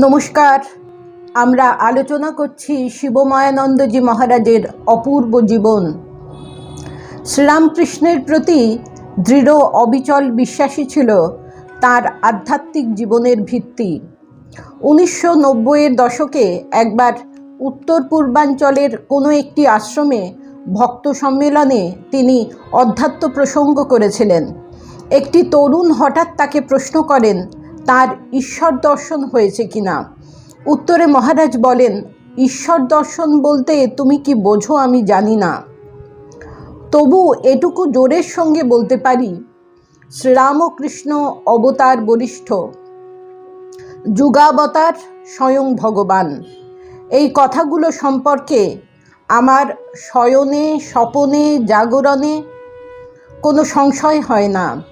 নমস্কার। আমরা আলোচনা করছি শিবময়ানন্দজি মহারাজের অপূর্ব জীবন। শ্রীরামকৃষ্ণের প্রতি দৃঢ় অবিচল বিশ্বাসী ছিল তার আধ্যাত্মিক জীবনের ভিত্তি। উনিশশো নব্বইয়ের দশকে একবার উত্তর পূর্বাঞ্চলের কোনো একটি আশ্রমে ভক্ত সম্মেলনে তিনি অধ্যাত্ম প্রসঙ্গ করেছিলেন। একটি তরুণ হঠাৎ তাকে প্রশ্ন করেন তার ঈশ্বর দর্শন হয়েছে কিনা? উত্তরে মহারাজ বলেন, ঈশ্বর দর্শন বলতে তুমি কি বোঝো আমি জানি না। তবু এটুকু জোরের সঙ্গে বলতে পারি, শ্রীরামকৃষ্ণ অবতার বলিষ্ঠ, যুগাবতার স্বয়ং ভগবান। এই কথাগুলো সম্পর্কে আমার শয়নে, স্বপনে, জাগরণে কোনো সংশয় হয় না।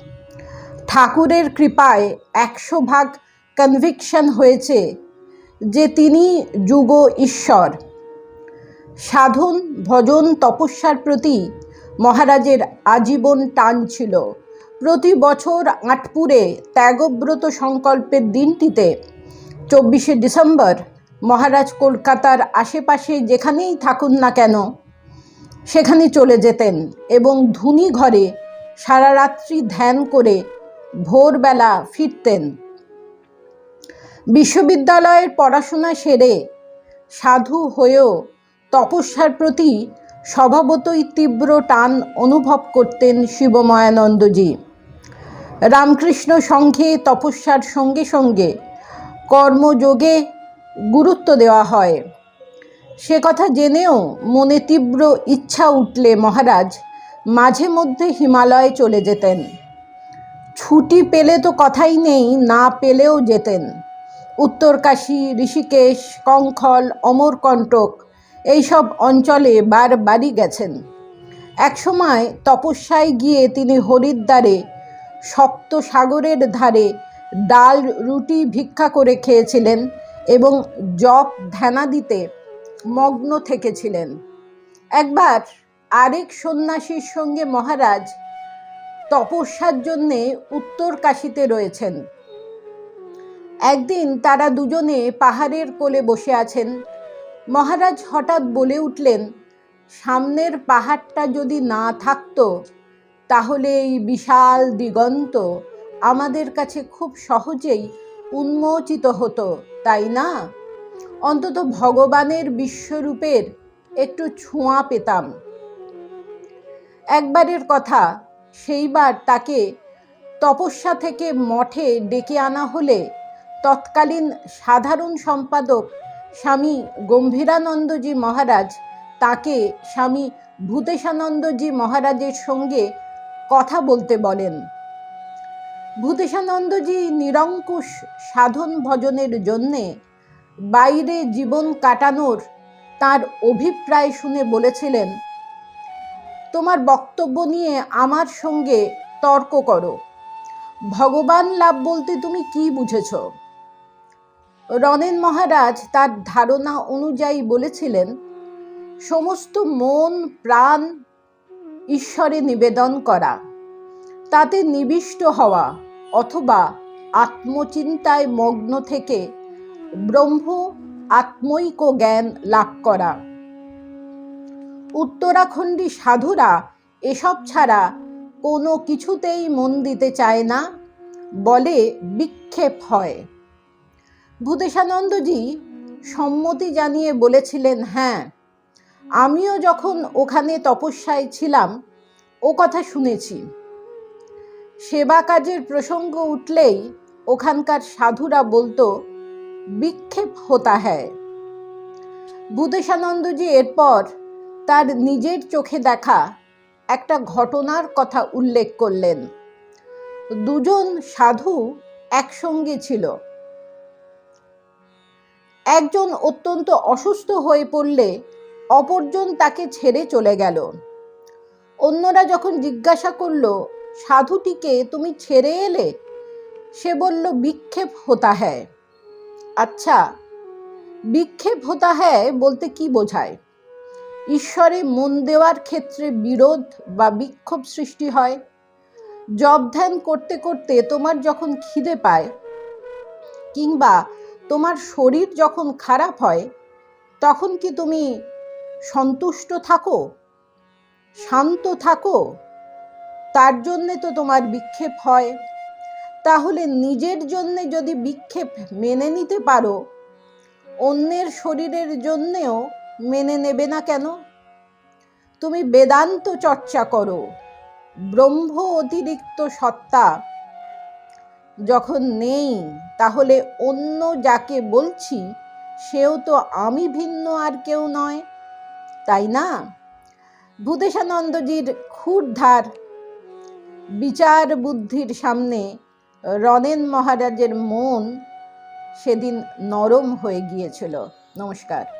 ঠাকুরের কৃপায় একশো ভাগ কনভিকশন হয়েছে যে তিনি যুগ ঈশ্বর। সাধন, ভজন, তপস্যার প্রতি মহারাজের আজীবন টান ছিল। প্রতি বছর আটপুরে ত্যাগব্রত সংকল্পের দিনটিতে চব্বিশে ডিসেম্বর মহারাজ কলকাতার আশেপাশে যেখানেই থাকুন না কেন, সেখানে চলে যেতেন এবং ধুনি ঘরে সারা রাত্রি ধ্যান করে ভোরবেলা ফিরতেন। বিশ্ববিদ্যালয়ের পড়াশোনা সেরে সাধু হয়েও তপস্যার প্রতি স্বভাবতই তীব্র টান অনুভব করতেন শিবময়ানন্দজি। রামকৃষ্ণ সংঘে তপস্যার সঙ্গে সঙ্গে কর্মযোগে গুরুত্ব দেওয়া হয়। সে কথা জেনেও মনে তীব্র ইচ্ছা উঠলে মহারাজ মাঝে মধ্যে হিমালয়ে চলে যেতেন। ছুটি পেলে তো কথাই নেই, না পেলেও যেতেন। উত্তরকাশী ঋষিকেশ, কঙ্খল, অমরকণ্টক, এইসব অঞ্চলে বারবারই গেছেন। একসময় তপস্যায় গিয়ে তিনি হরিদ্বারে সপ্ত সাগরের ধারে ডাল রুটি ভিক্ষা করে খেয়েছিলেন এবং জপ ধ্যানাদিতে মগ্ন থেকেছিলেন। একবার আরেক সন্ন্যাসীর সঙ্গে মহারাজ তপস্যার জন্যে উত্তর কাশীতে রয়েছেন। একদিন তারা দুজনে পাহাড়ের কোলে বসে আছেন। মহারাজ হঠাৎ বলে উঠলেন, সামনের পাহাড়টা যদি না থাকতো, তাহলে এই বিশাল দিগন্ত আমাদের কাছে খুব সহজেই উন্মোচিত হতো, তাই না? অন্তত ভগবানের বিশ্বরূপের একটু ছোঁয়া পেতাম। একবারের কথা সেইবার তাকে তপস্যা থেকে মঠে ডেকে আনা হলে তৎকালীন সাধারণ সম্পাদক স্বামী গম্ভীরানন্দজি মহারাজ তাকে স্বামী ভূতেশানন্দজি মহারাজের সঙ্গে কথা বলতে বলেন। ভূতেশানন্দজি নিরঙ্কুশ সাধন ভজনের জন্যে বাইরে জীবন কাটানোর তার অভিপ্রায় শুনে বলেছিলেন তোমার বক্তব্য নিয়ে আমার সঙ্গে তর্ক করো। ভগবান লাভ বলতে তুমি কি বুঝেছ? রনেন মহারাজ তার ধারণা অনুযায়ী বলেছিলেন, সমস্ত মন, প্রাণ ঈশ্বরে নিবেদন করা। তাতে নিবিষ্ট হওয়া অথবা আত্মচিন্তায় মগ্ন থেকে ব্রহ্ম আত্মৈক জ্ঞান লাভ করা। উত্তরাখণ্ডী সাধুরা এসব ছাড়া কোনো কিছুতেই মন দিতে চায় না, বলে বিক্ষেপ হয়। ভূতেশানন্দজি সম্মতি জানিয়ে বলেছিলেন হ্যাঁ আমিও যখন ওখানে তপস্যায় ছিলাম, ও কথা শুনেছি। সেবা কাজের প্রসঙ্গ উঠলেই ওখানকার সাধুরা বলতো, বিক্ষেপ হতা হ্যায়। ভূতেশানন্দজি এরপর তার নিজের চোখে দেখা একটা ঘটনার কথা উল্লেখ করলেন। দুজন সাধু একসঙ্গে ছিল। একজন অত্যন্ত অসুস্থ হয়ে পড়লে অপরজন তাকে ছেড়ে চলে গেল। অন্যরা যখন জিজ্ঞাসা করল, সাধুটিকে তুমি ছেড়ে এলে? সে বলল, বিক্ষেপ হতা হ্যায়। আচ্ছা বিক্ষেপ হতা হ্যায় বলতে কি বোঝায়? ঈশ্বরে মন দেওয়ার ক্ষেত্রে বিরোধ বা বিক্ষোভ সৃষ্টি হয়। জব ধ্যান করতে করতে তোমার যখন খিদে পায় কিংবা তোমার শরীর যখন খারাপ হয়, তখন কি তুমি সন্তুষ্ট থাকো? শান্ত থাকো? তার জন্যে তো তোমার বিক্ষেপ হয়। তাহলে নিজের জন্যে যদি বিক্ষেপ মেনে নিতে পারো, অন্যের শরীরের জন্যেও মেনে নেবে না কেন? তুমি বেদান্ত চর্চা করো। ব্রহ্ম অতিরিক্ত সত্তা যখন নেই, তাহলে অন্য যাকে বলছি, সেও তো আমি ভিন্ন আর কেউ নয়। তাই না? ভূদেশানন্দজির ক্ষুরধার বিচার বুদ্ধির সামনে রনেন মহারাজের মন সেদিন নরম হয়ে গিয়েছিল। নমস্কার।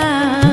না